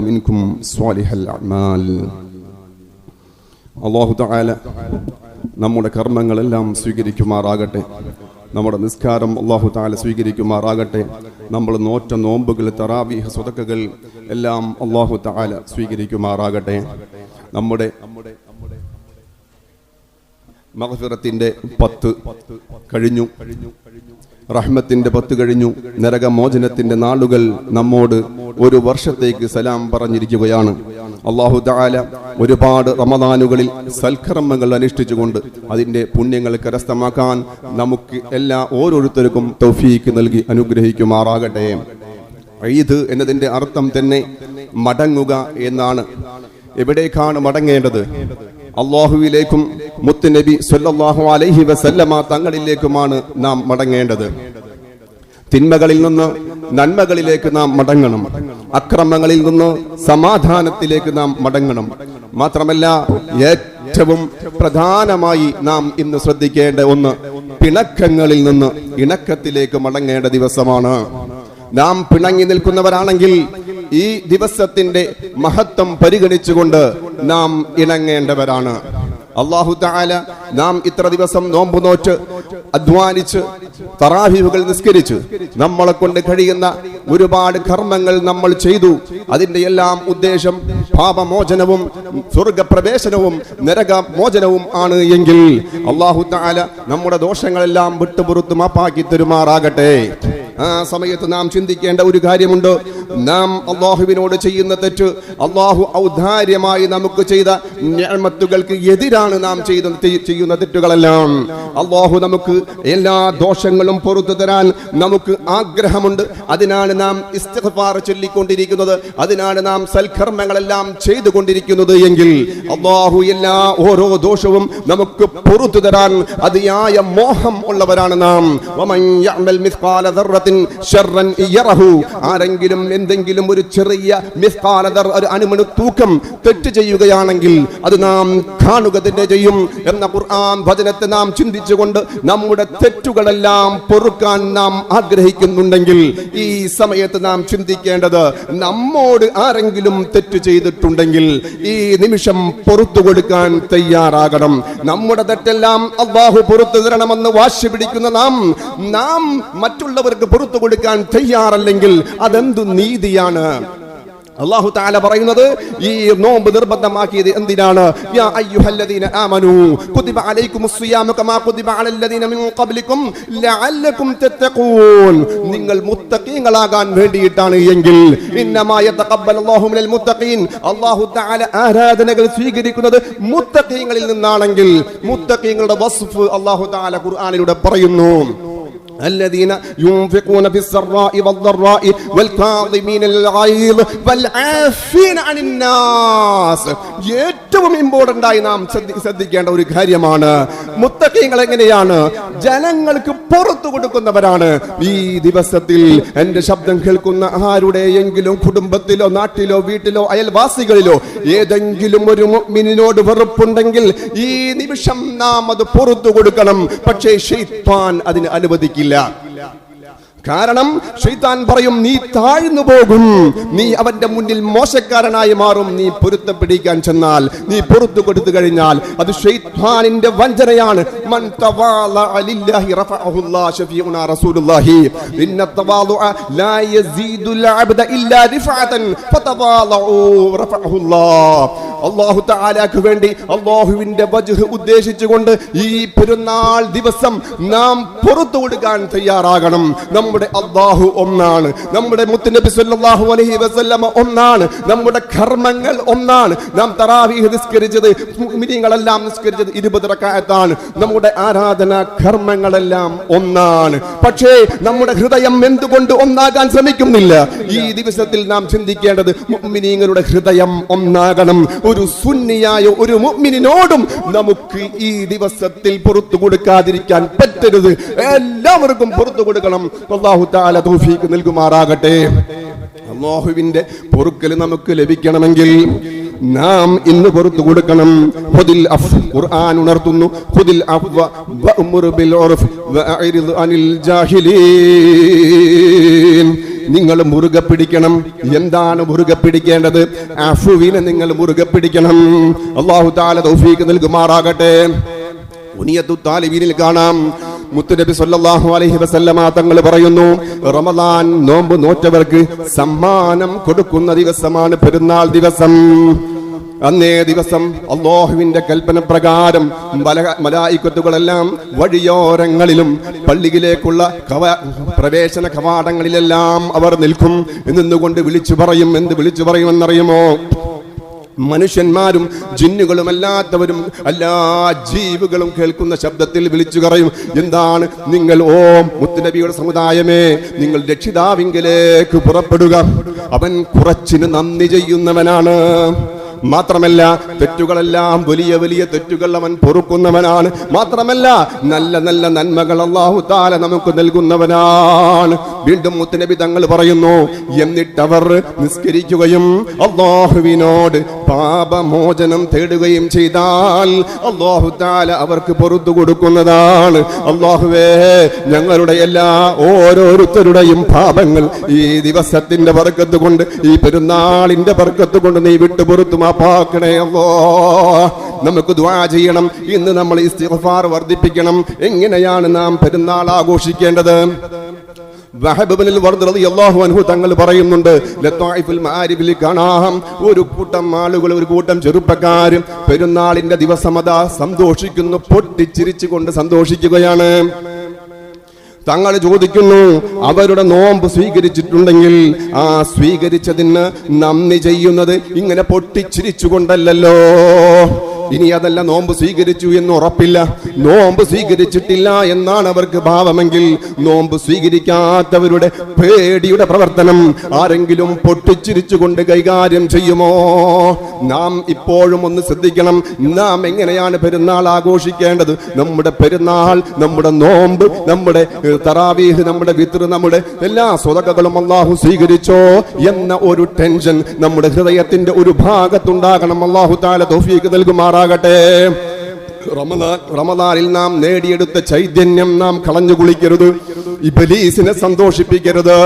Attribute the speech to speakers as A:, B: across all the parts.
A: ومنكم صالح الأعمال അള്ളാഹു താല നമ്മുടെ കർമ്മങ്ങളെല്ലാം സ്വീകരിക്കുമാറാകട്ടെ നമ്മുടെ നിസ്കാരം അള്ളാഹു താല സ്വീകരിക്കുമാറാകട്ടെ നമ്മൾ നോറ്റ നോമ്പുകൾ തറാവീഹ സ്വതക്കകൾ എല്ലാം അള്ളാഹു താല സ്വീകരിക്കുമാറാകട്ടെ നമ്മുടെ മഹഫിറത്തിന്റെ പത്ത് കഴിഞ്ഞു റഹ്മത്തിന്റെ പത്ത് കഴിഞ്ഞു. നരകമോചനത്തിന്റെ നാളുകൾ നമ്മോട് ഒരു വർഷത്തേക്ക് സലാം പറഞ്ഞിരിക്കുകയാണ്. അള്ളാഹു താല ഒരുപാട് റമദാനുകളിൽ സൽക്കർമ്മങ്ങൾ അനുഷ്ഠിച്ചുകൊണ്ട് അതിന്റെ പുണ്യങ്ങൾ കരസ്ഥമാക്കാൻ നമുക്ക് എല്ലാ ഓരോരുത്തർക്കും തൗഫീക്ക് നൽകി അനുഗ്രഹിക്കുമാറാകട്ടെ. ഈദ് എന്നതിന്റെ അർത്ഥം തന്നെ മടങ്ങുക എന്നാണ്. എവിടേക്കാണ് മടങ്ങേണ്ടത്? അള്ളാഹുവിലേക്കും മുത്തുനബി സൊല്ലാഹു അലൈഹി വസല്ലമ തങ്ങളിലേക്കുമാണ് നാം മടങ്ങേണ്ടത്. തിന്മകളിൽ നിന്ന് നന്മകളിലേക്ക് നാം മടങ്ങണം. അക്രമങ്ങളിൽ നിന്ന് സമാധാനത്തിലേക്ക് നാം മടങ്ങണം. മാത്രമല്ല ഏറ്റവും പ്രധാനമായി നാം ഇന്ന് ശ്രദ്ധിക്കേണ്ട ഒന്ന് പിണക്കങ്ങളിൽ നിന്ന് ഇണക്കത്തിലേക്ക് മടങ്ങേണ്ട ദിവസമാണ്. നാം പിണങ്ങി നിൽക്കുന്നവരാണെങ്കിൽ ഈ ദിവസത്തിന്റെ മഹത്വം പരിഗണിച്ചുകൊണ്ട് നാം ഇണങ്ങേണ്ടവരാണ്. അള്ളാഹു താല നാം ഇത്ര ദിവസം നോമ്പ് നോറ്റ് അധ്വാനിച്ച് തറാഹിവുകൾ നിസ്കരിച്ച് നമ്മളെ കൊണ്ട് കഴിയുന്ന ഒരുപാട് കർമ്മങ്ങൾ നമ്മൾ ചെയ്തു. അതിന്റെ എല്ലാം ഉദ്ദേശം പാപമോചനവും സ്വർഗപ്രവേശനവും നരകമോചനവും ആണ് എങ്കിൽ അള്ളാഹു താല നമ്മുടെ ദോഷങ്ങളെല്ലാം വിട്ടുപുറത്ത് മാപ്പാക്കി തരുമാറാകട്ടെ. ആ സമയത്ത് നാം ചിന്തിക്കേണ്ട ഒരു കാര്യമുണ്ട്. നാം അള്ളാഹുവിനോട് ചെയ്യുന്ന തെറ്റ് അള്ളാഹു ഔദാര്യമായി നമുക്ക് ചെയ്ത ഞാമത്തുകൾക്ക് എതിരാണ് നാം ചെയ്ത ചെയ്യുന്ന തെറ്റുകളെല്ലാം. അള്ളാഹു നമുക്ക് എല്ലാ ദോഷങ്ങളും പുറത്തു തരാൻ നമുക്ക് ആഗ്രഹമുണ്ട്. അതിനാണ് നാം ഇസ്തിഗ്ഫാർ ചൊല്ലിക്കൊണ്ടിരിക്കുന്നത്. അതിനാണ് നാം സൽക്കർമ്മങ്ങളെല്ലാം ചെയ്തുകൊണ്ടിരിക്കുന്നത് എങ്കിൽ അള്ളാഹു എല്ലാ ഓരോ ദോഷവും നമുക്ക് പുറത്തു തരാൻ അതിയായ മോഹം ഉള്ളവരാണ് നാം. ആരെങ്കിലും എന്തെങ്കിലും ഒരു ചെറിയ മിസ്കാലദർ ഒരു അണുമണു തൂക്കം തെറ്റ് ചെയ്യുകയാണെങ്കിൽ അത് നാം കാണുക തന്നെ ചെയ്യും എന്ന ഖുർആൻ വചനത്തെ നാം ചിന്തിച്ചുകൊണ്ട് നമ്മുടെ തെറ്റുകളെല്ലാം പൊറുക്കാൻ നാം ആഗ്രഹിക്കുന്നുണ്ടെങ്കിൽ ഈ സമയത്ത് നാം ചിന്തിക്കേണ്ടത് നമ്മോട് ആരെങ്കിലും തെറ്റ് ചെയ്തിട്ടുണ്ടെങ്കിൽ ഈ നിമിഷം പുറത്തു കൊടുക്കാൻ തയ്യാറാകണം. നമ്മുടെ തെറ്റെല്ലാം അള്ളാഹു പുറത്തു തരണമെന്ന് വാശി പിടിക്കുന്ന നാം നാം മറ്റുള്ളവർക്ക് പുറത്തു കൊടുക്കാൻ തയ്യാറല്ലെങ്കിൽ അതെന്തു നീതിയാണ്? അള്ളാഹു താല പറയുന്നത് ഈ നോമ്പ് നിർബന്ധമാക്കിയത് എന്തിനാണ്? യാ അയ്യുഹല്ലദീന കുതിബ കമാ കുതിബ അലല്ലദീന മിൻ ഖബ്ലികും നിങ്ങൾ മുത്തഖീങ്ങളാകാൻ വേണ്ടിയിട്ടാണ് എങ്കിൽ ഇന്നമാ യതഖബ്ബലല്ലാഹു മിനൽ മുത്തഖീൻ. ആരാധനകൾ സ്വീകരിക്കുന്നത് മുത്തഖീങ്ങളിൽ നിന്നാണെങ്കിൽ മുത്തഖീങ്ങളുടെ വസ്ഫ് അള്ളാഹു തആല ഖുർആനിലൂടെ പറയുന്നു. الذين ينفقون في السراء والضراء والكاظمين الغيظ والعافين عن الناس. ഏറ്റവും ഇമ്പോർട്ടന്റ് ആയി നാം ശ്രദ്ധി- ശ്രദ്ധിക്കേണ്ട ഒരു കാര്യമാണ് മുത്തക്കീങ്ങൾ എങ്ങനെയാണ്? ജനങ്ങൾക്ക് പുറത്തു കൊടുക്കുന്നവരാണ്. ഈ ദിവസത്തിൽ എന്റെ ശബ്ദം കേൾക്കുന്ന ആരുടെയെങ്കിലും കുടുംബത്തിലോ നാട്ടിലോ വീട്ടിലോ അയൽവാസികളിലോ ഏതെങ്കിലും ഒരു മിനിനോട് വെറുപ്പുണ്ടെങ്കിൽ ഈ നിമിഷം നാം അത് പുറത്തു കൊടുക്കണം. പക്ഷേ ഷെയ്ത്താൻ അതിന് അനുവദിക്കില്ല. കാരണം ഷെയ്ത്താൻ പറയും നീ താഴ്ന്നു പോകും. നീ അവന്റെ മുന്നിൽ മോശക്കാരനായി മാറും. നീ പൊരുത്തപ്പിടിക്കാൻ ചെന്നാൽ നീ പുറത്തു കൊടുത്തു കഴിഞ്ഞാൽ അത് ഷെയ്ത്താനിന്റെ വഞ്ചനയാണ്. വേണ്ടി അള്ളാഹുവിന്റെ ഉദ്ദേശിച്ചുകൊണ്ട് ഈ പെരുന്നാൾ ദിവസം നാം പുറത്തു കൊടുക്കാൻ തയ്യാറാകണം. നമ്മുടെ അള്ളാഹു ഒന്നാണ്. നമ്മുടെ മുത്തുനബി സല്ലല്ലാഹു അലൈഹി വസല്ലമ ഒന്നാണ്. നമ്മുടെ കർമ്മങ്ങൾ ഒന്നാണ്. നാം തറാവീഹ് നിസ്കരിച്ചത് മുഅ്മിനീങ്ങളെല്ലാം നിസ്കരിച്ചത് ഇരുപത് റക്അത്താണ് നമ്മുടെ ആരാധന കർമ്മങ്ങളെല്ലാം ഒന്നാണ്. പക്ഷേ നമ്മുടെ ഹൃദയം എന്തുകൊണ്ട് ഒന്നാകാൻ ശ്രമിക്കുന്നില്ല? ഈ ദിവസത്തിൽ നാം ചിന്തിക്കേണ്ടത് മുഅ്മിനീങ്ങളുടെ ഹൃദയം ഒന്നാകണം. ഒരു സുന്നിയായ ഒരു മുഅ്മിനിനോടും നമുക്ക് ഈ ദിവസത്തിൽ പുറത്തു കൊടുക്കാതിരിക്കാൻ പറ്റരുത്. എല്ലാവർക്കും പുറത്തു കൊടുക്കണം. അല്ലാഹു തആല തൗഫീഖ് നൽകുമാറാകട്ടെ. അള്ളാഹുവിന്റെ പൊറുക്കൽ നമുക്ക് ലഭിക്കണമെങ്കിൽ നാം ഇന്ന് പുറത്തു കൊടുക്കണം. ഖുദിൽ അഫ് ഖുർആൻ ഉണർത്തുന്നു. ഖുദിൽ അഫ്വ വഅ്മുർ ബിൽ ഉർഫ് വഅരിദ് അനിൽ ജാഹിലീൻ. നിങ്ങൾ മുറുകെ പിടിക്കണം. എന്താണ് മുറുകെ പിടിക്കേണ്ടത്? അഫുവിനെ നിങ്ങൾ മുറുകെ പിടിക്കണം. അള്ളാഹു താല തൗഫീക്ക് നൽകുമാറാകട്ടെ. ഉനിയത്തു താലിബീനിൽ കാണാം. മുത്തുനബി സല്ലല്ലാഹു അലൈഹി വസല്ലമ തങ്ങൾ പറയുന്നു റമദാൻ നോമ്പ് നോറ്റവർക്ക് സമ്മാനം കൊടുക്കുന്ന ദിവസമാണ് പെരുന്നാൾ ദിവസം. അന്നേ ദിവസം അള്ളാഹുവിന്റെ കൽപ്പന പ്രകാരം മലായിക്കത്തുകളെല്ലാം വഴിയോരങ്ങളിലും പള്ളിയിലേക്കുള്ള കവ പ്രവേശന കവാടങ്ങളിലെല്ലാം അവർ നിൽക്കും. നിന്നുകൊണ്ട് വിളിച്ചു പറയും എന്ത് വിളിച്ചു പറയുമെന്നറിയുമോ? മനുഷ്യന്മാരും ജിന്നുകളും അല്ലാത്തവരും എല്ലാ ജീവികളും കേൾക്കുന്ന ശബ്ദത്തിൽ വിളിച്ചു പറയും എന്താണ് നിങ്ങൾ ഓം മുത്തുനബിയുടെ സമുദായമേ നിങ്ങൾ രക്ഷിതാവിങ്കിലേക്ക് പുറപ്പെടുക. അവൻ കുറച്ചിന് നന്ദി ചെയ്യുന്നവനാണ്. മാത്രമല്ല തെറ്റുകളെല്ലാം വലിയ വലിയ തെറ്റുകൾ അവൻ പൊറുക്കുന്നവനാണ്. മാത്രമല്ല നല്ല നല്ല നന്മകൾ അള്ളാഹു താല നമുക്ക് നൽകുന്നവനാണ്. വീണ്ടും മുത്തനബി തങ്ങൾ പറയുന്നു എന്നിട്ടവർ നിസ്കരിക്കുകയും അള്ളാഹുവിനോട് പാപമോചനം തേടുകയും ചെയ്താൽ അള്ളാഹു താല അവർക്ക് പുറത്തു കൊടുക്കുന്നതാണ്. അള്ളാഹുവേ ഞങ്ങളുടെ എല്ലാ ഓരോരുത്തരുടെയും പാപങ്ങൾ ഈ ദിവസത്തിന്റെ വർക്കത്ത് കൊണ്ട് ഈ പെരുന്നാളിന്റെ വർക്കത്ത് കൊണ്ട് നീ വിട്ടു പുറത്തു മാപ്പാക്കണേ അല്ലോ നമുക്ക് ദ്വാ ചെയ്യണം. ഇന്ന് നമ്മൾ ഇസ്തിഗ്ഫാർ വർദ്ധിപ്പിക്കണം. എങ്ങനെയാണ് നാം പെരുന്നാൾ ആഘോഷിക്കേണ്ടത്? അൻഹു തങ്ങൾ പറയുന്നുണ്ട് ഒരു കൂട്ടം ആളുകൾ ഒരു കൂട്ടം ചെറുപ്പക്കാരും പെരുന്നാളിന്റെ ദിവസം അതാ സന്തോഷിക്കുന്നു പൊട്ടിച്ചിരിച്ചുകൊണ്ട് സന്തോഷിക്കുകയാണ്. തങ്ങൾ ചോദിക്കുന്നു അവരുടെ നോമ്പ് സ്വീകരിച്ചിട്ടുണ്ടെങ്കിൽ ആ സ്വീകരിച്ചതിന് നന്ദി ചെയ്യുന്നത് ഇങ്ങനെ പൊട്ടിച്ചിരിച്ചുകൊണ്ടല്ലോ ഇനി അതല്ല നോമ്പ് സ്വീകരിച്ചു എന്ന് ഉറപ്പില്ല. നോമ്പ് സ്വീകരിച്ചിട്ടില്ല എന്നാണ് അവർക്ക് ഭാവമെങ്കിൽ നോമ്പ് സ്വീകരിക്കാത്തവരുടെ പേടിയുടെ പ്രവർത്തനം ആരെങ്കിലും പൊട്ടിച്ചിരിച്ചുകൊണ്ട് കൈകാര്യം ചെയ്യുമോ? നാം ഇപ്പോഴും ഒന്ന് ശ്രദ്ധിക്കണം. നാം എങ്ങനെയാണ് പെരുന്നാൾ ആഘോഷിക്കേണ്ടത്? നമ്മുടെ പെരുന്നാൾ നമ്മുടെ നോമ്പ് നമ്മുടെ തറാവീഹ് നമ്മുടെ വിത്ര നമ്മുടെ എല്ലാ സ്വതകകളും അള്ളാഹു സ്വീകരിച്ചോ എന്ന ഒരു ടെൻഷൻ നമ്മുടെ ഹൃദയത്തിന്റെ ഒരു ഭാഗത്തുണ്ടാകണം. അള്ളാഹു താല തോഫീക്ക് റമദാൻ റമദാനിൽ നാം നേടിയെടുത്ത ചൈതന്യം നാം കളഞ്ഞു കുളിക്കരുത്. ഇബലീസിനെ സന്തോഷിപ്പിക്കരുത്.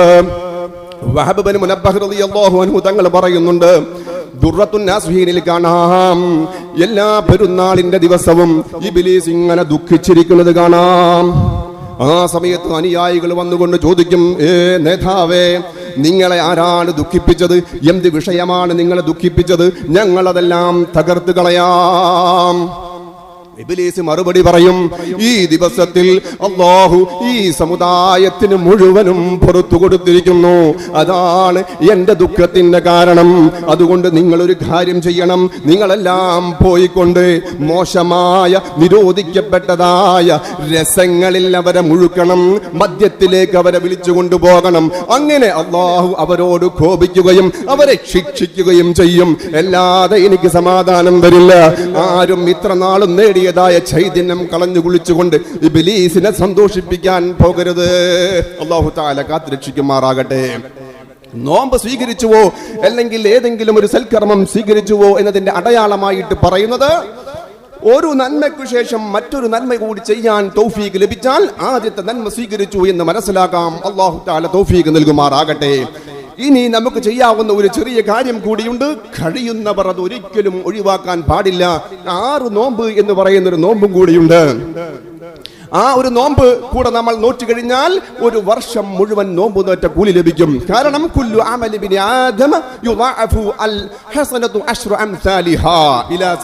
A: വഹബ് ബിൻ മുനബ്ബഹ് റളിയല്ലാഹു അൻഹു തങ്ങൾ പറയുന്നുണ്ട് ദുർറത്തുന്നാസ്ഹീനിൽ കാണാം. എല്ലാ പെരുന്നാളിന്റെ ദിവസവും ഇബിലീസ് ഇങ്ങനെ ദുഃഖിച്ചിരിക്കുന്നത് കാണാം. ആ സമയത്ത് അനുയായികൾ വന്നുകൊണ്ട് ചോദിക്കും ഏ നേതാവേ നിങ്ങളെ ആരാണ് ദുഃഖിപ്പിച്ചത്? എന്ത് വിഷയമാണ് നിങ്ങളെ ദുഃഖിപ്പിച്ചത്? ഞങ്ങളതെല്ലാം തകർത്ത് കളയാം. ഇബിലീസ് മറുപടി പറയും ഈ ദിവസത്തിൽ അള്ളാഹു ഈ സമുദായത്തിന് മുഴുവനും പുറത്തു കൊടുത്തിരിക്കുന്നു. അതാണ് എന്റെ ദുഃഖത്തിന്റെ കാരണം. അതുകൊണ്ട് നിങ്ങൾ ഒരു കാര്യം ചെയ്യണം. നിങ്ങളെല്ലാം പോയിക്കൊണ്ട് മോശമായ നിരോധിക്കപ്പെട്ടതായ രസങ്ങളിൽ അവരെ മുഴുക്കണം. മദ്യത്തിലേക്ക് അവരെ വിളിച്ചു കൊണ്ടുപോകണം. അങ്ങനെ അള്ളാഹു അവരോട് കോപിക്കുകയും അവരെ ശിക്ഷിക്കുകയും ചെയ്യും. അല്ലാതെ എനിക്ക് സമാധാനം വരില്ല ആരും ഇത്ര നാളും നേടിയതായ ചൈതന്യം കളഞ്ഞു കുളിച്ചുകൊണ്ട് ഈ ബിലീസിനെ സന്തോഷിപ്പിക്കാൻ പോകരുത്. അള്ളാഹു താല കാത്തിരക്ഷിക്കുമാറാകട്ടെ. നോമ്പ് സ്വീകരിച്ചുവോ അല്ലെങ്കിൽ ഏതെങ്കിലും ഒരു സൽക്കർമ്മം സ്വീകരിച്ചുവോ എന്നതിന്റെ അടയാളമായിട്ട് പറയുന്നത് ഒരു നന്മയ്ക്കു ശേഷം മറ്റൊരു നന്മ കൂടി ചെയ്യാൻ തൗഫീഖ് ലഭിച്ചാൽ ആദ്യത്തെ നന്മ സ്വീകരിച്ചു എന്ന് മനസ്സിലാക്കാം. അള്ളാഹു താല തൗഫീഖ് നൽകുമാറാകട്ടെ. ഇനി നമുക്ക് ചെയ്യാവുന്ന ഒരു ചെറിയ കാര്യം കൂടിയുണ്ട്. കഴിയുന്നവർ അത് ഒരിക്കലും ഒഴിവാക്കാൻ പാടില്ല. ആറ് നോമ്പ് എന്ന് പറയുന്ന ഒരു നോമ്പും കൂടിയുണ്ട്. ആ ഒരു നോമ്പ് കൂടെ നമ്മൾ നോറ്റ് കഴിഞ്ഞാൽ ഒരു വർഷം മുഴുവൻ നോമ്പ് നോറ്റ കൂലി ലഭിക്കും. കാരണം കുല്ലു അമലി ബിനി ആദമ അൽ ഇലാ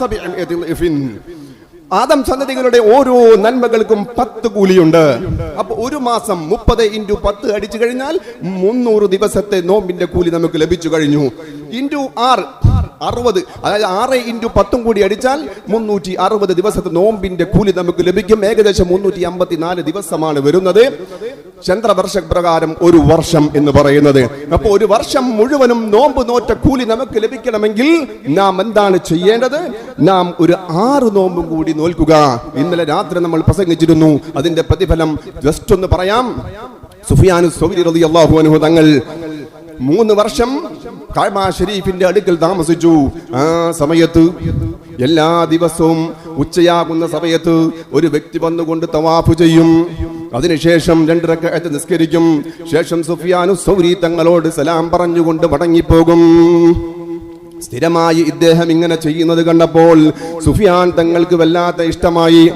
A: ആദം സന്തതികളുടെ ഓരോ നന്മകൾക്കും പത്ത് കൂലിയുണ്ട്. അപ്പൊ ഒരു മാസം മുപ്പത് ഇന്റു പത്ത് അടിച്ചു കഴിഞ്ഞാൽ മുന്നൂറ് ദിവസത്തെ നോമ്പിന്റെ കൂലി നമുക്ക് ലഭിച്ചു കഴിഞ്ഞു. ഇന്റു ആറ് അറുപത് അതായത് ആറ് ഇന്റു പത്തും കൂടി അടിച്ചാൽ മുന്നൂറ്റി അറുപത് ദിവസത്തെ നോമ്പിന്റെ കൂലി നമുക്ക് ലഭിക്കും. ഏകദേശം മുന്നൂറ്റി അമ്പത്തിനാല് ദിവസമാണ് വരുന്നത്. ചന്ദ്രവർഷ പ്രകാരം ഒരു വർഷം എന്ന് പറയുന്നത്. അപ്പോൾ ഒരു വർഷം മുഴുവനും നോമ്പ് നോറ്റ കൂലി നമുക്ക് ലഭിക്കണമെങ്കിൽ നാം എന്താണ് ചെയ്യേണ്ടത്? നാം ഒരു ആറ് നോമ്പും കൂടി നോൽക്കുക. ഇന്നലെ രാത്രി നമ്മൾ പ്രസംഗിച്ചിരുന്നു. അതിന്റെ പ്രതിഫലം ജസ്റ്റ് ഒന്ന് പറയാം. സുഫിയാനു സൗദി റളിയല്ലാഹു അൻഹു തങ്ങൾ മൂന്ന് വർഷം കാഴ്മ ഷെരീഫിന്റെ അടുക്കൽ താമസിച്ചു. ആ സമയത്ത് എല്ലാ ദിവസവും ഉച്ചയാകുന്ന സമയത്ത് ഒരു വ്യക്തി വന്നുകൊണ്ട് തവാഫ് ചെയ്യും. അതിനുശേഷം രണ്ട് റക്അത്ത് നിസ്കരിക്കും. ശേഷം സുഫിയാനു സൗരി തങ്ങളോട് സലാം പറഞ്ഞുകൊണ്ട് മടങ്ങിപ്പോകും. സ്ഥിരമായി ഇദ്ദേഹം ഇങ്ങനെ ചെയ്യുന്നത് കണ്ടപ്പോൾ സുഫിയാൻ തങ്ങൾക്ക് വല്ലാത്ത ഇഷ്ടമായി.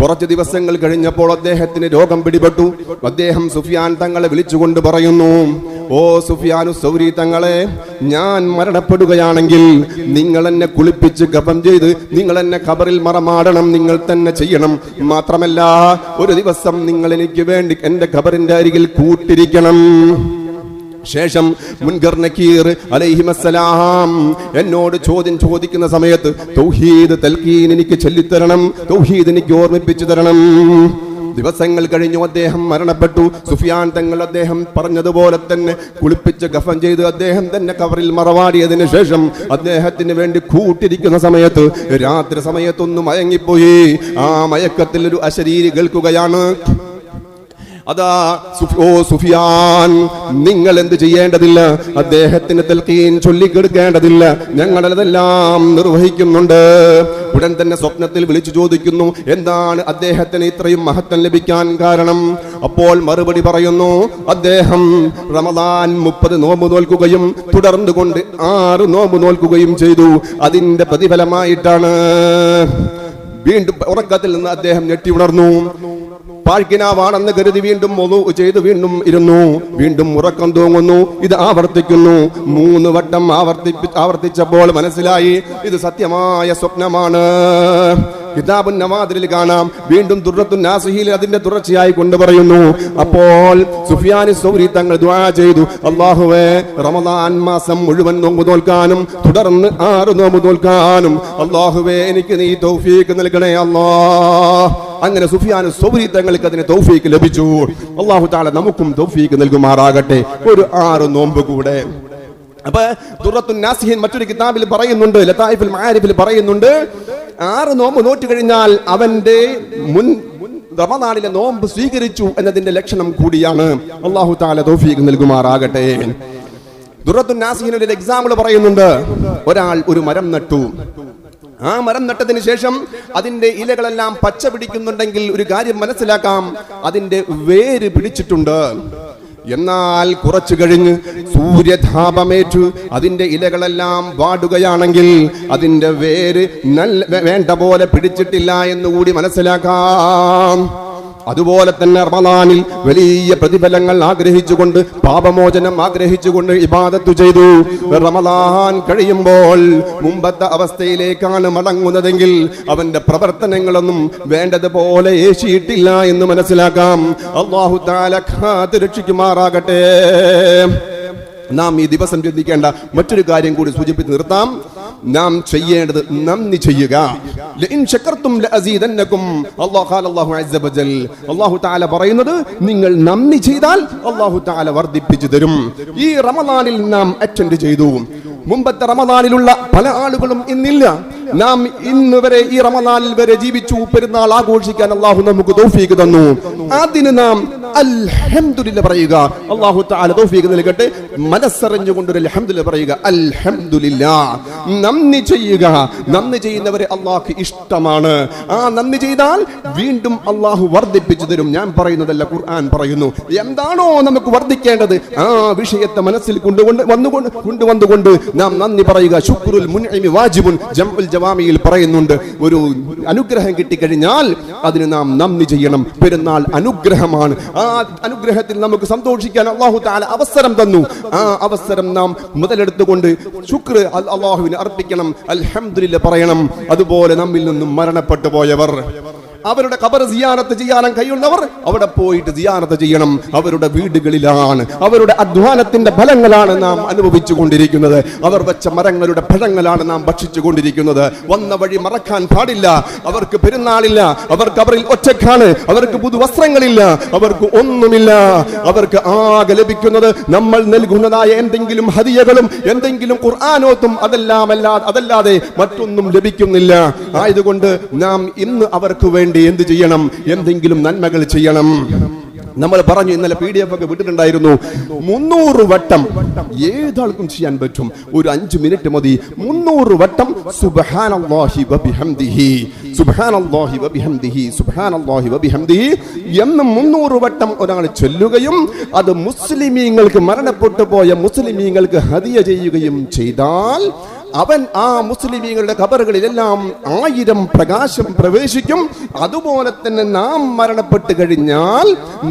A: കുറച്ച് ദിവസങ്ങൾ കഴിഞ്ഞപ്പോൾ അദ്ദേഹത്തിന് രോഗം പിടിപെട്ടു. അദ്ദേഹം സുഫിയാൻ തങ്ങളെ വിളിച്ചുകൊണ്ട് പറയുന്നു ഓ സുഫിയാനു സൗരി തങ്ങളെ ഞാൻ മരണപ്പെടുകയാണെങ്കിൽ നിങ്ങൾ എന്നെ കുളിപ്പിച്ച് ഗപം ചെയ്ത് നിങ്ങൾ എന്നെ ഖബറിൽ മറമാടണം നിങ്ങൾ തന്നെ ചെയ്യണം. മാത്രമല്ല ഒരു ദിവസം നിങ്ങൾ എനിക്ക് വേണ്ടി എന്റെ ഖബറിന്റെ അരികിൽ കൂട്ടിരിക്കണം. ശേഷം മുൻകർ നക്കീർ അലൈഹിമസ്സലാം എന്നോട് ചോദ്യം ചോദിക്കുന്ന സമയത്ത് തൗഹീദ് തൽക്കീൻ എനിക്ക് ചൊല്ലിത്തരണം തൗഹീദ് എനിക്ക് ഓർമ്മിപ്പിച്ചു തരണം. ദിവസങ്ങൾ കഴിഞ്ഞു അദ്ദേഹം മരണപ്പെട്ടു. സുഫിയാൻ തങ്ങൾ അദ്ദേഹം പറഞ്ഞതുപോലെ തന്നെ കുളിപ്പിച്ച് ഗഫൻ ചെയ്ത് അദ്ദേഹം തന്നെ കവറിൽ മറവാടിയതിനു ശേഷം അദ്ദേഹത്തിന് വേണ്ടി കൂട്ടിരിക്കുന്ന സമയത്ത് രാത്രി സമയത്തൊന്ന് മയങ്ങിപ്പോയി. ആ മയക്കത്തിൽ ഒരു അശരീരി കേൾക്കുകയാണ്. അതാ ഓ സുഫിയാൻ നിങ്ങൾ എന്ത് ചെയ്യേണ്ടതില്ല? അദ്ദേഹത്തിന് തെൽക്കീൻ ചൊല്ലിക്കെടുക്കേണ്ടതില്ല. ഞങ്ങൾ അതെല്ലാം നിർവഹിക്കുന്നുണ്ട്. ഉടൻ തന്നെ സ്വപ്നത്തിൽ വിളിച്ചു ചോദിക്കുന്നു എന്താണ് അദ്ദേഹത്തിന് ഇത്രയും മഹത്വം ലഭിക്കാൻ കാരണം? അപ്പോൾ മറുപടി പറയുന്നു അദ്ദേഹം റമദാൻ മുപ്പത് നോമ്പ് നോൽക്കുകയും തുടർന്നു കൊണ്ട് ആറ് നോമ്പ് നോൽക്കുകയും ചെയ്തു. അതിന്റെ പ്രതിഫലമായിട്ടാണ് വീണ്ടും ഉറക്കത്തിൽ നിന്ന് അദ്ദേഹം ഞെട്ടി ഉണർന്നു. പാഴ്ക്കിനാവാണെന്ന് കരുതി വീണ്ടും ഒന്നു ചെയ്ത് വീണ്ടും ഇരുന്നു. വീണ്ടും ഉറക്കം തൂങ്ങുന്നു. ഇത് ആവർത്തിക്കുന്നു. മൂന്ന് വട്ടം ആവർത്തിപ്പി ആവർത്തിച്ചപ്പോൾ മനസ്സിലായി ഇത് സത്യമായ സ്വപ്നമാണ്. കിതാബുൻ നവാദിൽ കാണാം. വീണ്ടും ദുർറത്തുൻ നാസിഹിൽ അതിന്റെ തുടർച്ചയായി കൊണ്ടുപറയുന്നു അപ്പോൾ സുഫിയാനി സൗരി തങ്ങൾ ദ്വാ ചെയ്തു. അള്ളാഹുവേ റമദാൻ മാസം മുഴുവൻ നോമ്പ് തോൽക്കാനും തുടർന്ന് ആറ് നോമ്പ് തോൽക്കാനും അള്ളാഹുവേ എനിക്ക് നീ തൗഫീക്ക് നൽകണേ അള്ളാ അങ്ങനെ സുഫിയാൻ സൗരി തങ്ങൾക്ക് അതിന് തൗഫീക്ക് ലഭിച്ചു. അള്ളാഹു താല നമുക്കും തൗഫീക്ക് നൽകുമാറാകട്ടെ. ഒരു ആറ് നോമ്പ് കൂടെ. അപ്പൊ ദുറത്തു നാസിഹിൻ മറ്റൊരു കിതാബിൽ പറയുന്നുണ്ട് ലതായിഫിൽ മാരിഫിൽ പറയുന്നുണ്ട് ആറ് നോമ്പ് നോറ്റ് കഴിഞ്ഞാൽ അവന്റെ മുൻ റമദാനിലെ നോമ്പ് സ്വീകരിച്ചു എന്നതിന്റെ ലക്ഷണം കൂടിയാണ്. അള്ളാഹു താല തോഫീഖ് നൽകുമാറാകട്ടെ. ദുറത്തു നാസിഹിൻ ഒരു എക്സാമ്പിൾ പറയുന്നുണ്ട്. ഒരാൾ ഒരു മരം നട്ടു. ആ മരം നട്ടതിന് ശേഷം അതിന്റെ ഇലകളെല്ലാം പച്ച പിടിക്കുന്നുണ്ടെങ്കിൽ ഒരു കാര്യം മനസ്സിലാക്കാം. അതിന്റെ വേര് പിടിച്ചിട്ടുണ്ട്. എന്നാൽ കുറച്ചു കഴിഞ്ഞ് സൂര്യതാപമേറ്റു. അതിന്റെ ഇലകളെല്ലാം വാടുകയാണെങ്കിൽ അതിന്റെ വേര് നല്ല വേണ്ട പോലെ പിടിച്ചിട്ടില്ല എന്നുകൂടി മനസ്സിലാക്കാം. അതുപോലെ തന്നെ റമദാനിൽ വലിയ പ്രതിഫലങ്ങൾ ആഗ്രഹിച്ചുകൊണ്ട് പാപമോചനം ആഗ്രഹിച്ചുകൊണ്ട് ഇബാദത്തു ചെയ്തു. റമദാൻ കഴിയുമ്പോൾ മുമ്പത്തെ അവസ്ഥയിലേക്കാണ് മടങ്ങുന്നതെങ്കിൽ അവന്റെ പ്രവർത്തനങ്ങളൊന്നും വേണ്ടതുപോലെ ഏശിയിട്ടില്ല എന്ന് മനസ്സിലാക്കാം. അള്ളാഹു താല കാത്ത് രക്ഷിക്കുമാറാകട്ടെ. നാം ഈ ദിവസം ചിന്തിക്കേണ്ട മറ്റൊരു കാര്യം കൂടി സൂചിപ്പിച്ച് നിർത്താം. നാം ചെയ്യേണ്ടത് നന്ദി ചെയ്യുക. ഖാല അല്ലാഹു അല്ലാഹു തആല പറയുന്നത് നിങ്ങൾ നന്ദി ചെയ്താൽ അല്ലാഹു തആല വർദ്ധിപ്പിച്ചു തരും. ഈ റമദാനിൽ നാം അറ്റൻഡ് ചെയ്തു. മുമ്പത്തെ റമദാനിലുള്ള പല ആളുകളും ഇന്നില്ല. നാം ഇന്ന് വരെ ഈ റമദാനിൽ വരെ ജീവിച്ചു. പെരുന്നാൾ ആഘോഷിക്കാൻ അള്ളാഹു നമുക്ക് തോഫീക്ക് തന്നു. അതിന് നാം അൽഹംദുലില്ല പറയുക. അള്ളാഹു തആല തൗഫീഖ് നൽകട്ടെ. മനസ്സറിഞ്ഞുകൊണ്ട് ഒരു അൽഹംദുലില്ല പറയുക. അൽഹംദുലില്ല നന്ദി ചെയ്യുക. നന്ദി ചെയ്യുന്നവരെ അള്ളാഹ് ഇഷ്ടമാണ്. ആ നന്ദി ചെയ്താൽ വീണ്ടും അള്ളാഹു വർദ്ധിപ്പിച്ചു തരും. ഞാൻ പറയുന്നതല്ല ഖുർആൻ പറയുന്നു. എന്താണോ നമുക്ക് വർദ്ധിക്കേണ്ടത്? ആ വിഷയത്തെ മനസ്സിൽ കൊണ്ടുകൊണ്ട് വന്നുകൊണ്ട് കൊണ്ടുവന്നുകൊണ്ട് നാം നന്ദി പറയുക. ശുക്രുൽ മുൻഇമി വാജിബുൻ ജംഉൽ ജവാമിയിൽ പറയുന്നുണ്ട്. ഒരു അനുഗ്രഹം കിട്ടിക്കഴിഞ്ഞാൽ അതിന് നാം നന്ദി ചെയ്യണം. പെരുന്നാൾ അനുഗ്രഹമാണ്. അനുഗ്രഹത്തിൽ നമുക്ക് സന്തോഷിക്കാൻ അള്ളാഹു താല അവസരം തന്നു. ആ അവസരം നാം മുതലെടുത്തുകൊണ്ട് അൽ- അള്ളാഹുവിന് അർപ്പിക്കണം. അൽഹംദുലില്ല പറയണം. അതുപോലെ നമ്മിൽ നിന്നും മരണപ്പെട്ടു പോയവർ. അവരുടെ ഖബർ സിയാറത്ത് ചെയ്യാനും കഴിയുന്നവർ അവിടെ പോയിട്ട് സിയാറത്ത് ചെയ്യണം. അവരുടെ വീടുകളിലാണ്. അവരുടെ അധ്വാനത്തിന്റെ ഫലങ്ങളാണ് നാം അനുഭവിച്ചു കൊണ്ടിരിക്കുന്നത്. അവർ വെച്ച മരങ്ങളുടെ ഫലങ്ങളാണ് നാം ഭക്ഷിച്ചു കൊണ്ടിരിക്കുന്നത്. വന്ന വഴി മറക്കാൻ പാടില്ല. അവർക്ക് പെരുന്നാളില്ല. അവർ കബറിൽ ഒറ്റക്കാണ് അവർക്ക് പുതുവസ്ത്രങ്ങളില്ല. അവർക്ക് ഒന്നുമില്ല. അവർക്ക് ആകെ ലഭിക്കുന്നത് നമ്മൾ നൽകുന്നതായ എന്തെങ്കിലും ഹദിയകളും എന്തെങ്കിലും ഖുർആാനോത്തും അതെല്ലാം അല്ലാതെ അതല്ലാതെ മറ്റൊന്നും ലഭിക്കുന്നില്ല. ആയതുകൊണ്ട് നാം ഇന്ന് അവർക്ക് വേണ്ടി എന്ത് ചെയ്യണം? എന്തെങ്കിലും നന്മകൾ ചെയ്യണം. നമ്മൾ പറഞ്ഞു ഇന്നലെ പി ഡി എഫ് ഒക്കെ വിട്ടിട്ടുണ്ടായിരുന്നു. മുന്നൂറ് വട്ടം ഏതാൾക്കും ചെയ്യാൻ പറ്റും. ഒരു അഞ്ച് മിനിറ്റ് മതി. മുന്നൂറ് വട്ടം എന്ന് മുന്നൂറ് വട്ടം ഒരാൾ ചൊല്ലുകയും അത് മുസ്ലിമീങ്ങൾക്ക് മരണപ്പെട്ടു പോയ മുസ്ലിമീങ്ങൾക്ക് ഹതിയ ചെയ്യുകയും ചെയ്താൽ അവൻ ആ മുസ്ലിമീങ്ങളുടെ ഖബറുകളിലെല്ലാം ആയിരം പ്രകാശം പ്രവേശിക്കും. അതുപോലെ തന്നെ നാം മരണപ്പെട്ട് കഴിഞ്ഞാൽ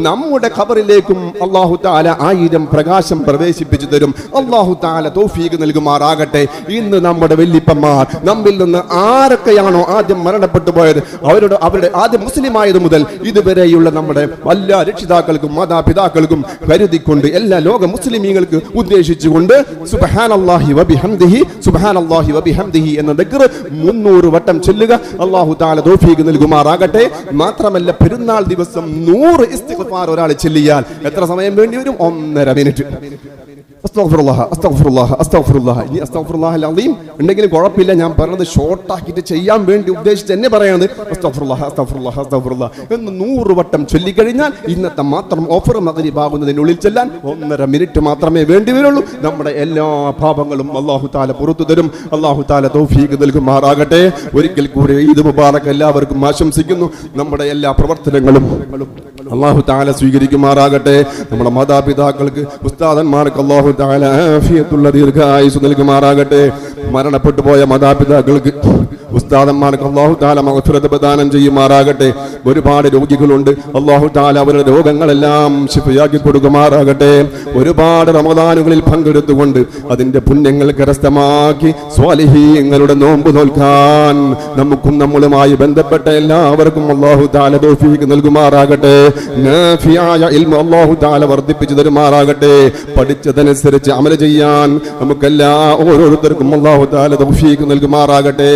A: നമ്മുടെ ഖബറിലേക്കും അള്ളാഹു താല ആയിരം പ്രകാശം പ്രവേശിപ്പിച്ചു തരും. അള്ളാഹു താല തോഫീക്ക് നൽകുമാറാകട്ടെ. ഇന്ന് നമ്മുടെ വല്യപ്പന്മാർ നമ്മിൽ നിന്ന് ആരൊക്കെയാണോ ആദ്യം മരണപ്പെട്ടു പോയത്? അവരുടെ അവരുടെ ആദ്യം മുസ്ലിം ആയത് മുതൽ ഇതുവരെയുള്ള നമ്മുടെ എല്ലാ രക്ഷിതാക്കൾക്കും മാതാപിതാക്കൾക്കും കരുതിക്കൊണ്ട് എല്ലാ ലോക മുസ്ലിമീങ്ങൾക്ക് ഉദ്ദേശിച്ചുകൊണ്ട് സുബഹാൻ സുബ്ഹാനല്ലാഹി വബിഹംദിഹി സുബ്ഹാനല്ലാഹി വബിഹംദിഹി എന്ന ദിക്ർ മുന്നൂറ് വട്ടം ചൊല്ലുക. അല്ലാഹു തആല തൗഫീഖ് നൽകുമാറാകട്ടെ. മാത്രമല്ല പെരുന്നാൾ ദിവസം നൂറ് ഇസ്തിഗ്ഫാർ ഒരാൾ ചൊല്ലിയാൽ എത്ര സമയം വേണ്ടി വരും? ഒന്നര മിനിറ്റ്. ഇനി അലീം ഉണ്ടെങ്കിലും കുഴപ്പമില്ല. ഞാൻ പറഞ്ഞത് ഷോർട്ട് ആക്കിയിട്ട് ചെയ്യാൻ വേണ്ടി ഉദ്ദേശിച്ച് തന്നെ പറയുന്നത് എന്ന് നൂറ് വട്ടം ചൊല്ലിക്കഴിഞ്ഞാൽ ഇന്നത്തെ മാത്രം ഓഫർ മകരിഭാകുന്നതിനുള്ളിൽ ചെല്ലാൻ ഒന്നര മിനിറ്റ് മാത്രമേ വേണ്ടി വരുള്ളൂ. നമ്മുടെ എല്ലാ പാപങ്ങളും അള്ളാഹു താല പുറത്തു തരും. അള്ളാഹു താല തൗഫീഖ് നൽകുമാറാകട്ടെ. ഒരിക്കൽ കൂടി ഈദ് മുബാറക് എല്ലാവർക്കും ആശംസിക്കുന്നു. നമ്മുടെ എല്ലാ പ്രവർത്തനങ്ങളും അള്ളാഹു താല സ്വീകരിക്കുമാറാകട്ടെ. നമ്മുടെ മാതാപിതാക്കൾക്ക് ഉസ്താദന്മാർക്ക് അള്ളാഹു താല ആഫിയത്തുള്ള ദീർഘായുസ് നൽകുമാറാകട്ടെ. മരണപ്പെട്ടു പോയ മാതാപിതാക്കൾക്ക് ഉസ്താദന്മാർക്ക് അള്ളാഹു താല മഹഫിറത്ത് പ്രദാനം ചെയ്യുമാറാകട്ടെ. ഒരുപാട് രോഗികളുണ്ട്. അള്ളാഹു താല അവരുടെ രോഗങ്ങളെല്ലാം ശിഫയാക്കി കൊടുക്കുമാറാകട്ടെ ഒരുപാട് റമദാനുകളിൽ പങ്കെടുത്തുകൊണ്ട് അതിന്റെ പുണ്യങ്ങൾ കരസ്ഥമാക്കി സ്വാലിഹീങ്ങളുടെ നോമ്പ് നോൽക്കാൻ നമുക്കും നമ്മളുമായി ബന്ധപ്പെട്ട എല്ലാവർക്കും അള്ളാഹു താല തോഫീക്ക് നൽകുമാറാകട്ടെ. അള്ളാഹു താല വർദ്ധിപ്പിച്ചു തരുമാറാകട്ടെ. പഠിച്ചതനുസരിച്ച് അമല ചെയ്യാൻ നമുക്കെല്ലാ ഓരോരുത്തർക്കും അള്ളാഹു താല തൗഫീക്ക് നൽകുമാറാകട്ടെ.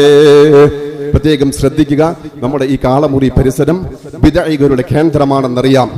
A: പ്രത്യേകം ശ്രദ്ധിക്കുക. നമ്മുടെ ഈ കാളമുറി പരിസരം വിദഗ്ധരുടെ കേന്ദ്രമാണെന്നറിയാം.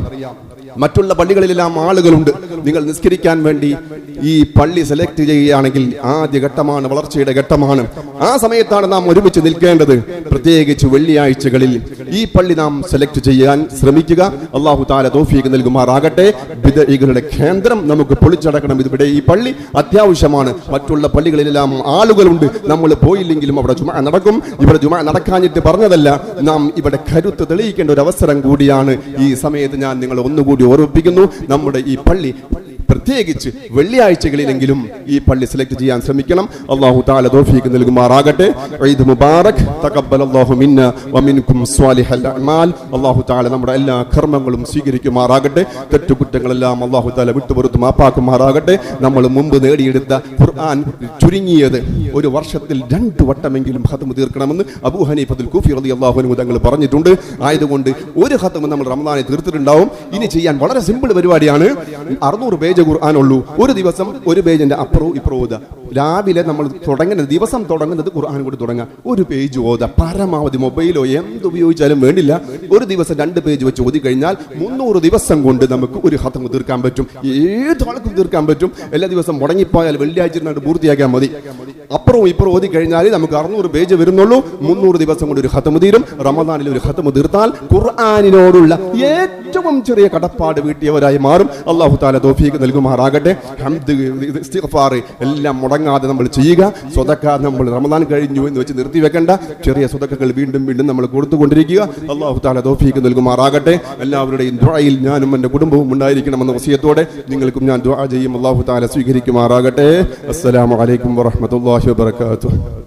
A: മറ്റുള്ള പള്ളികളിലെല്ലാം ആളുകളുണ്ട്. നിങ്ങൾ നിസ്കരിക്കാൻ വേണ്ടി ഈ പള്ളി സെലക്ട് ചെയ്യുകയാണെങ്കിൽ ആദ്യ ഘട്ടമാണ് വളർച്ചയുടെ ഘട്ടമാണ്. ആ സമയത്താണ് നാം ഒരുമിച്ച് നിൽക്കേണ്ടത്. പ്രത്യേകിച്ച് വെള്ളിയാഴ്ചകളിൽ ഈ പള്ളി നാം സെലക്ട് ചെയ്യാൻ ശ്രമിക്കുക. അള്ളാഹു താല തോഫീക്ക് നൽകുമാറാകട്ടെ. വിദൈകളുടെ കേന്ദ്രം നമുക്ക് പൊളിച്ചടക്കണം. ഇവിടെ ഈ പള്ളി അത്യാവശ്യമാണ്. മറ്റുള്ള പള്ളികളിലെല്ലാം ആളുകളുണ്ട്. നമ്മൾ പോയില്ലെങ്കിലും അവിടെ ജുമ നടക്കും. ഇവിടെ ജുമ നടക്കാഞ്ഞിട്ട് പറഞ്ഞതല്ല നാം ഇവിടെ കരുത്ത് തെളിയിക്കേണ്ട ഒരു അവസരം കൂടിയാണ്. ഈ സമയത്ത് ഞാൻ നിങ്ങൾ ഒന്നുകൂടി ഓർമ്മിപ്പിക്കുന്നു. നമ്മുടെ ഈ പള്ളി പ്രത്യേകിച്ച് വെള്ളിയാഴ്ചകളിലെങ്കിലും ഈ പള്ളി സെലക്ട് ചെയ്യാൻ ശ്രമിക്കണം. അള്ളാഹു താല തോഫീക്ക് നൽകുമാറാകട്ടെ. ഈദ് മുബാറക്. തഖബ്ബലല്ലാഹു മിന്ന വമിൻകും സ്വാലിഹൽ അഅ്മാൽ. അള്ളാഹു താല നമ്മുടെ എല്ലാ കർമ്മങ്ങളും സ്വീകരിക്കുമാറാകട്ടെ. തെറ്റുകുറ്റങ്ങളെല്ലാം അള്ളാഹു താല വിട്ടുപുറത്ത് മാപ്പാക്കുമാറാകട്ടെ. നമ്മൾ മുമ്പ് നേടിയെടുത്ത ഖുർആൻ ചുരുങ്ങിയത് ഒരു വർഷത്തിൽ രണ്ട് വട്ടമെങ്കിലും ഹതമ് തീർക്കണമെന്ന് അബൂ ഹനീഫത്തുൽ കൂഫി റളിയല്ലാഹു അൻഹു തങ്ങൾ പറഞ്ഞിട്ടുണ്ട്. ആയതുകൊണ്ട് ഒരു ഹതമ് നമ്മൾ റമദാനെ തീർത്തിട്ടുണ്ടാവും. ഇനി ചെയ്യാൻ വളരെ സിമ്പിൾ പരിപാടിയാണ്. അറുന്നൂറ് പേജ് ഖുർആൻ ഉള്ളൂ. ഒരു ദിവസം ഒരു പേജിന്റെ അപ്പുറവും ഇപ്പുറവും രാവിലെ നമ്മൾ തുടങ്ങുന്നത് ദിവസം തുടങ്ങുന്നത് ഖുർആൻ കൂടി തുടങ്ങുക ഒരു പേജ് ഓത. പരമാവധി മൊബൈലോ എന്ത് ഉപയോഗിച്ചാലും വേണ്ടില്ല. ഒരു ദിവസം രണ്ട് പേജ് വെച്ച് ഓതി കഴിഞ്ഞാൽ മുന്നൂറ് ദിവസം കൊണ്ട് നമുക്ക് ഒരു ഹത്തം തീർക്കാൻ പറ്റും. ഏത് ആൾക്കും തീർക്കാൻ പറ്റും. എല്ലാ ദിവസം മുടങ്ങിപ്പോയാൽ വെള്ളിയാഴ്ച ഇരുന്നിട്ട് പൂർത്തിയാക്കാൻ മതി. അപ്പുറവും ഇപ്പുറം ഓതി കഴിഞ്ഞാൽ നമുക്ക് അറുന്നൂറ് പേജ് വരുന്നുള്ളൂ. മുന്നൂറ് ദിവസം കൊണ്ട് ഒരു ഹത്തം തീരും. റമദാനിൽ ഒരു ഹത്തം തീർത്താൽ ഖുർആാനിനോടുള്ള ഏറ്റവും ചെറിയ കടപ്പാട് വീട്ടിയവരായി മാറും. അള്ളാഹു താല തോഫീക്ക് നൽകുമാറാകട്ടെ. എല്ലാം മുടങ്ങി മുടങ്ങാതെ നമ്മൾ ചെയ്യുക. സ്വതക്ക നമ്മൾ റമദാൻ കഴിഞ്ഞു എന്ന് വെച്ച് നിർത്തി വെക്കേണ്ട. ചെറിയ സ്വതക്കകൾ വീണ്ടും വീണ്ടും നമ്മൾ കൊടുത്തുകൊണ്ടിരിക്കുക. അള്ളാഹു താല തോഫീക്ക് നൽകുമാറാകട്ടെ. എല്ലാവരുടെയും ദ്വായിൽ ഞാനും എന്റെ കുടുംബവും ഉണ്ടായിരിക്കണമെന്ന വസിയത്തോടെ നിങ്ങൾക്കും ഞാൻ ദ്വാ ചെയ്യും. അള്ളാഹു താല സ്വീകരിക്കുമാറാകട്ടെ. അസ്സലാമു അലൈക്കും വറഹ്മത്തുള്ളാഹി വബറകാതുഹു.